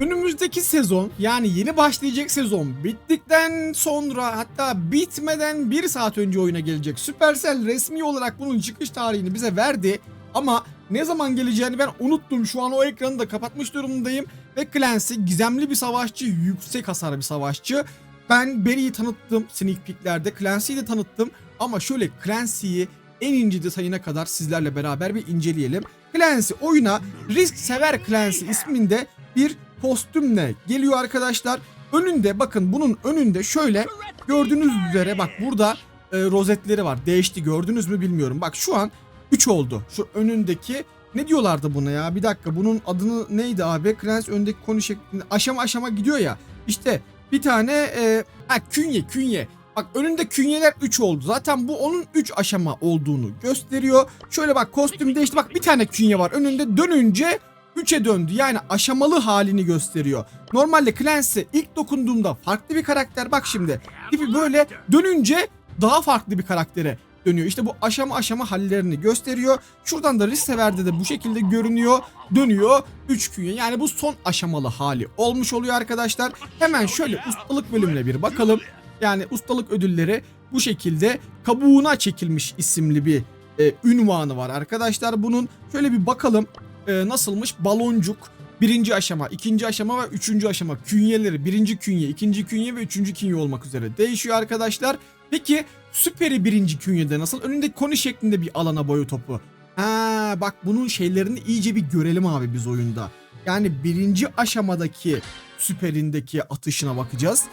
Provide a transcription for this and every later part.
Önümüzdeki sezon yani yeni başlayacak sezon bittikten sonra hatta bitmeden bir saat önce oyuna gelecek. Supercell resmi olarak bunun çıkış tarihini bize verdi ama ne zaman geleceğini ben unuttum. Şu an o ekranı da kapatmış durumdayım. Ve Clancy gizemli bir savaşçı, yüksek hasar bir savaşçı. Ben Barry'i tanıttım sneak peeklerde, Clancy'yi de tanıttım. Ama şöyle Clancy'yi en ince detayına kadar sizlerle beraber bir inceleyelim. Clancy oyuna Risk Sever Clancy isminde bir kostümle geliyor arkadaşlar. Önünde bakın bunun önünde şöyle gördüğünüz üzere bak burada e, rozetleri var. Değişti gördünüz mü bilmiyorum. Bak şu an 3 oldu. Şu önündeki ne diyorlardı buna ya? Bir dakika bunun adını neydi abi? Clancy öndeki konu şeklinde aşama aşama gidiyor ya. İşte bir tane e, ha, künye künye. Bak önünde künyeler 3 oldu. Zaten bu onun 3 aşama olduğunu gösteriyor. Şöyle bak kostüm değişti. Bak bir tane künye var. Önünde dönünce 3'e döndü. Yani aşamalı halini gösteriyor. Normalde Clancy ilk dokunduğumda farklı bir karakter. Bak şimdi tipi böyle dönünce daha farklı bir karaktere dönüyor. İşte bu aşama aşama hallerini gösteriyor. Şuradan da Rissever'de de bu şekilde görünüyor. Dönüyor 3 künye. Yani bu son aşamalı hali olmuş oluyor arkadaşlar. Hemen şöyle ustalık bölümüne bir bakalım. Yani ustalık ödülleri bu şekilde kabuğuna çekilmiş isimli bir e, ünvanı var arkadaşlar. Bunun şöyle bir bakalım e, nasılmış baloncuk birinci aşama, ikinci aşama ve üçüncü aşama künyeleri birinci künye, ikinci künye ve üçüncü künye olmak üzere değişiyor arkadaşlar. Peki süperi birinci künyede nasıl? Önünde koni şeklinde bir alana boyu topu. Ha bak bunun şeylerini iyice bir görelim abi biz oyunda. Yani birinci aşamadaki süperindeki atışına bakacağız.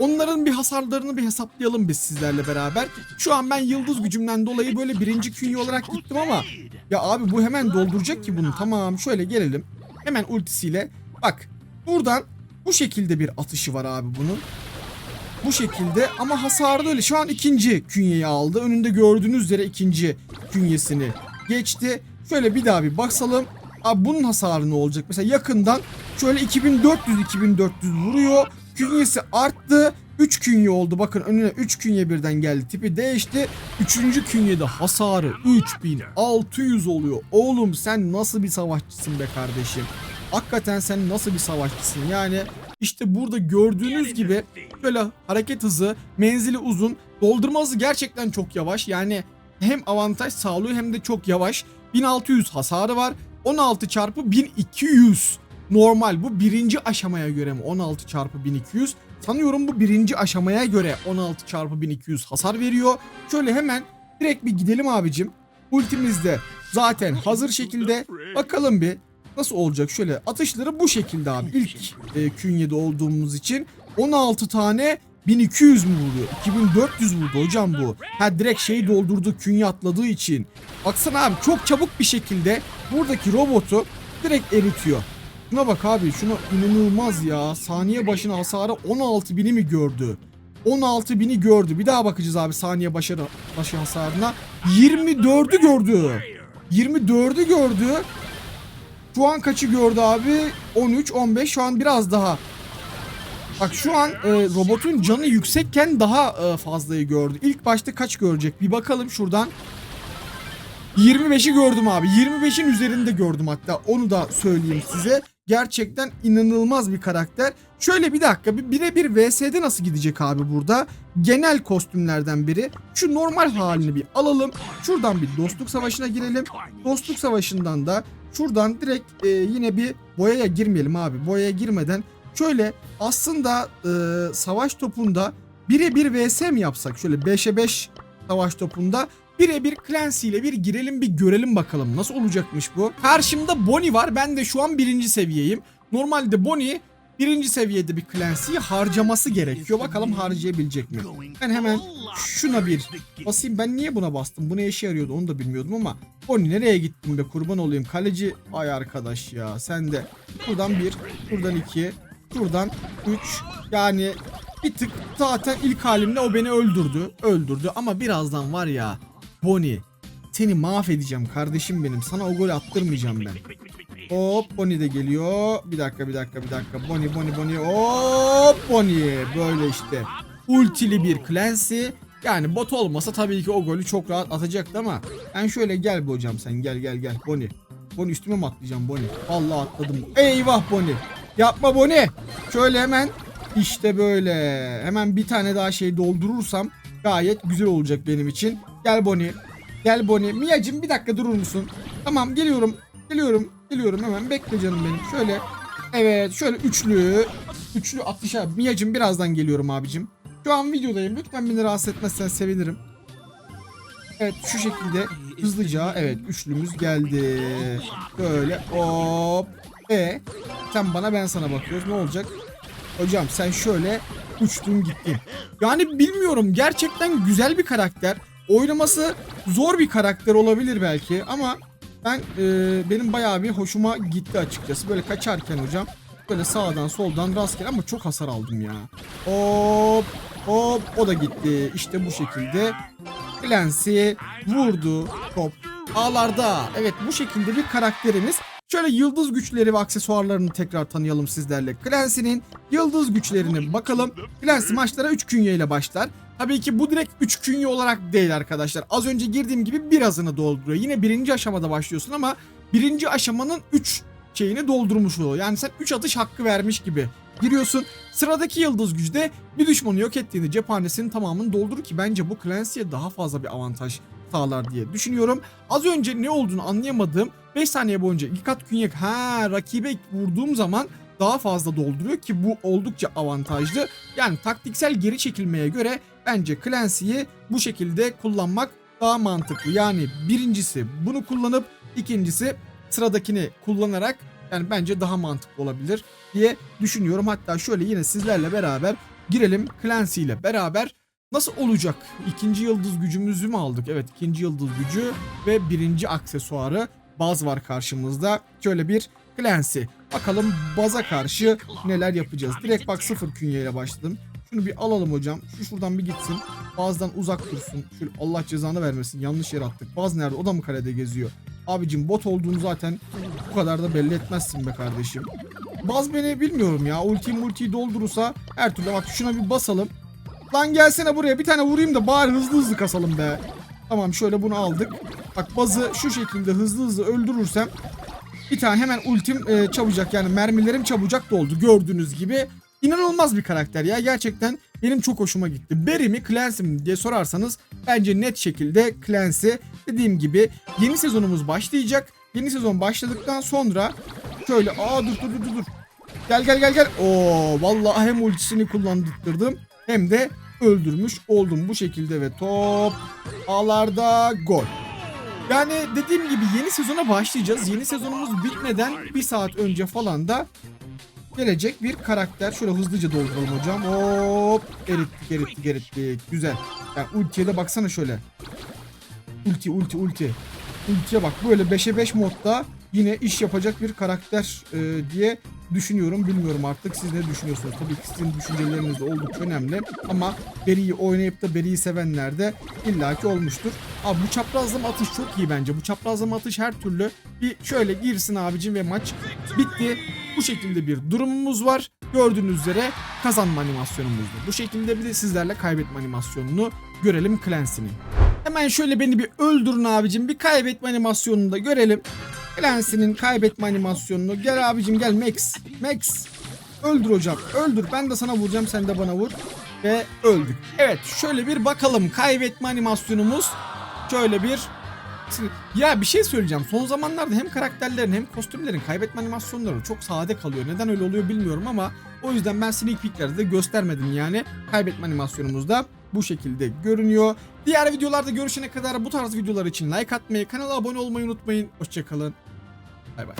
Onların bir hasarlarını bir hesaplayalım biz sizlerle beraber. Şu an ben yıldız gücümden dolayı böyle birinci künye olarak gittim ama ya abi bu hemen dolduracak ki bunu. Tamam şöyle gelelim. Hemen ultisiyle. Bak buradan bu şekilde bir atışı var abi bunun. Bu şekilde ama hasarı öyle. Şu an ikinci künyeyi aldı. Önünde gördüğünüz üzere ikinci künyesini geçti. Şöyle bir daha bir basalım. Abi bunun hasarı ne olacak? Mesela yakından şöyle 2400-2400 vuruyor. Künyesi arttı. 3 künye oldu. Bakın önüne 3 künye birden geldi. Tipi değişti. 3. künyede hasarı 3600 oluyor. Oğlum sen nasıl bir savaşçısın be kardeşim? Hakikaten sen nasıl bir savaşçısın? Yani işte burada gördüğünüz gibi böyle hareket hızı, menzili uzun, doldurma hızı gerçekten çok yavaş. Yani hem avantaj sağlıyor hem de çok yavaş. 1600 hasarı var. 16 çarpı 1200 normal. Bu birinci aşamaya göre mi? 16 çarpı 1200. Sanıyorum bu birinci aşamaya göre 16 çarpı 1200 hasar veriyor. Şöyle hemen direkt bir gidelim abicim. Ultimizde zaten hazır şekilde. Bakalım bir nasıl olacak? Şöyle atışları bu şekilde abi. İlk e, künyede olduğumuz için 16 tane 1200 mü vurdu? 2400 vurdu hocam bu. Ha direkt şeyi doldurdu künye atladığı için. Baksana abi çok çabuk bir şekilde buradaki robotu direkt eritiyor. Şuna bak abi şuna inanılmaz ya. Saniye başına hasarı 16 bini mi gördü? 16 bini gördü. Bir daha bakacağız abi saniye başı, başı hasarına. 24'ü gördü. 24'ü gördü. Şu an kaçı gördü abi? 13, 15 şu an biraz daha. Bak şu an e, robotun canı yüksekken daha e, fazlayı gördü. İlk başta kaç görecek? Bir bakalım şuradan. 25'i gördüm abi. 25'in üzerinde gördüm hatta. Onu da söyleyeyim size. Gerçekten inanılmaz bir karakter. Şöyle bir dakika. Bir birebir VS'de nasıl gidecek abi burada? Genel kostümlerden biri. Şu normal halini bir alalım. Şuradan bir dostluk savaşına girelim. Dostluk savaşından da şuradan direkt e, yine bir boyaya girmeyelim abi. Boyaya girmeden şöyle aslında e, savaş topunda birebir VS mi yapsak? Şöyle 5'e 5 savaş topunda birebir Clancy ile bir girelim bir görelim bakalım nasıl olacakmış bu. Karşımda Bonnie var ben de şu an birinci seviyeyim. Normalde Bonnie birinci seviyede bir Clancy'yi harcaması gerekiyor. Bakalım harcayabilecek mi? Ben hemen şuna bir basayım. Ben niye buna bastım? Bu ne işe yarıyordu onu da bilmiyordum ama Bonnie nereye gittin be kurban olayım. Kaleci ay arkadaş ya sen de. Buradan bir, buradan iki, buradan üç. Yani bir tık zaten ilk halimde o beni öldürdü. Öldürdü ama birazdan var ya Bonnie seni mahvedeceğim kardeşim benim. Sana o golü attırmayacağım ben. Hop Bonnie de geliyor. Bir dakika bir dakika bir dakika. Bonnie Bonnie Bonnie. Hop Bonnie. Böyle işte. Ultili bir Clancy. Yani bot olmasa tabii ki o golü çok rahat atacaktı ama ben şöyle gel bu hocam sen gel gel gel Bonnie. Bonnie üstüme mi atlayacağım Bonnie? Vallahi atladım. Eyvah Bonnie. Yapma Boni. Şöyle hemen işte böyle. Hemen bir tane daha şey doldurursam gayet güzel olacak benim için. Gel Boni. Gel Boni. Mia'cım bir dakika durur musun? Tamam geliyorum. Geliyorum. Geliyorum hemen. Bekle canım benim. Şöyle. Evet şöyle üçlü. Üçlü atış abi. Mia'cım birazdan geliyorum abicim. Şu an videodayım. Lütfen beni rahatsız etmezsen sevinirim. Evet şu şekilde hızlıca evet üçlümüz geldi. Böyle hop. E sen bana ben sana bakıyoruz. Ne olacak? Hocam sen şöyle uçtun gittin. Yani bilmiyorum gerçekten güzel bir karakter. Oynaması zor bir karakter olabilir belki ama ben e, benim bayağı bir hoşuma gitti açıkçası. Böyle kaçarken hocam böyle sağdan soldan rastgele ama çok hasar aldım ya. Hop hop o da gitti. İşte bu şekilde Clancy vurdu top ağlarda. Evet bu şekilde bir karakterimiz. Şöyle yıldız güçleri ve aksesuarlarını tekrar tanıyalım sizlerle. Clancy'nin yıldız güçlerine bakalım. Clancy maçlara 3 künye ile başlar. Tabii ki bu direkt 3 künye olarak değil arkadaşlar. Az önce girdiğim gibi birazını dolduruyor. Yine birinci aşamada başlıyorsun ama birinci aşamanın 3 şeyini doldurmuş oluyor. Yani sen 3 atış hakkı vermiş gibi giriyorsun. Sıradaki yıldız güçte bir düşmanı yok ettiğinde cephanesinin tamamını doldurur ki bence bu Clancy'ye daha fazla bir avantaj sağlar diye düşünüyorum. Az önce ne olduğunu anlayamadığım 5 saniye boyunca iki kat künye ha rakibe vurduğum zaman daha fazla dolduruyor ki bu oldukça avantajlı. Yani taktiksel geri çekilmeye göre bence Clancy'yi bu şekilde kullanmak daha mantıklı. Yani birincisi bunu kullanıp ikincisi sıradakini kullanarak yani bence daha mantıklı olabilir diye düşünüyorum. Hatta şöyle yine sizlerle beraber girelim Clancy ile beraber nasıl olacak? İkinci yıldız gücümüzü mü aldık? Evet ikinci yıldız gücü ve birinci aksesuarı baz var karşımızda. Şöyle bir Clancy. Bakalım baza karşı neler yapacağız. Direkt bak sıfır künyeyle başladım. Şunu bir alalım hocam. Şu şuradan bir gitsin. Bazdan uzak dursun. Şöyle Allah cezanı vermesin. Yanlış yere attık. Baz nerede? O da mı kalede geziyor? Abicim bot olduğunu zaten bu kadar da belli etmezsin be kardeşim. Baz beni bilmiyorum ya. Ulti multiyi doldurursa her türlü bak şuna bir basalım. Lan gelsene buraya bir tane vurayım da bari hızlı hızlı kasalım be. Tamam şöyle bunu aldık. Bak bazı şu şekilde hızlı hızlı öldürürsem bir tane hemen ultim e, çabucak yani mermilerim çabucak doldu gördüğünüz gibi. İnanılmaz bir karakter ya gerçekten benim çok hoşuma gitti. Barry mi Clancy mi diye sorarsanız bence net şekilde Clancy. Dediğim gibi yeni sezonumuz başlayacak. Yeni sezon başladıktan sonra şöyle aa dur dur dur dur. Gel gel gel gel. Oo vallahi hem ultisini kullandırdım hem de öldürmüş oldum bu şekilde ve top ağlarda gol. Yani dediğim gibi yeni sezona başlayacağız. Yeni sezonumuz bitmeden bir saat önce falan da gelecek bir karakter. Şöyle hızlıca dolduralım hocam. Hop erittik erittik erittik. Güzel. Yani ultiye de baksana şöyle. Ulti ulti ulti. Ultiye bak böyle 5'e 5 modda yine iş yapacak bir karakter e, diye düşünüyorum. Bilmiyorum artık siz ne düşünüyorsunuz? Tabii ki sizin düşünceleriniz de oldukça önemli. Ama Beri'yi oynayıp da Beri'yi sevenler de illaki olmuştur. Abi bu çaprazlama atış çok iyi bence. Bu çaprazlama atış her türlü bir şöyle girsin abicim ve maç bitti. Bu şekilde bir durumumuz var. Gördüğünüz üzere kazanma animasyonumuzdu. Bu şekilde bir de sizlerle kaybetme animasyonunu görelim Clancy'nin. Hemen şöyle beni bir öldürün abicim. Bir kaybetme animasyonunu da görelim. Clancy'nin kaybetme animasyonunu. Gel abicim gel Max. Max. Öldür hocam. Öldür. Ben de sana vuracağım. Sen de bana vur. Ve öldük. Evet şöyle bir bakalım. Kaybetme animasyonumuz. Şöyle bir ya bir şey söyleyeceğim. Son zamanlarda hem karakterlerin hem kostümlerin kaybetme animasyonları çok sade kalıyor. Neden öyle oluyor bilmiyorum ama o yüzden ben sneak peeklerde de göstermedim yani. Kaybetme animasyonumuz da bu şekilde görünüyor. Diğer videolarda görüşene kadar bu tarz videolar için like atmayı, kanala abone olmayı unutmayın. Hoşçakalın. Bay bay.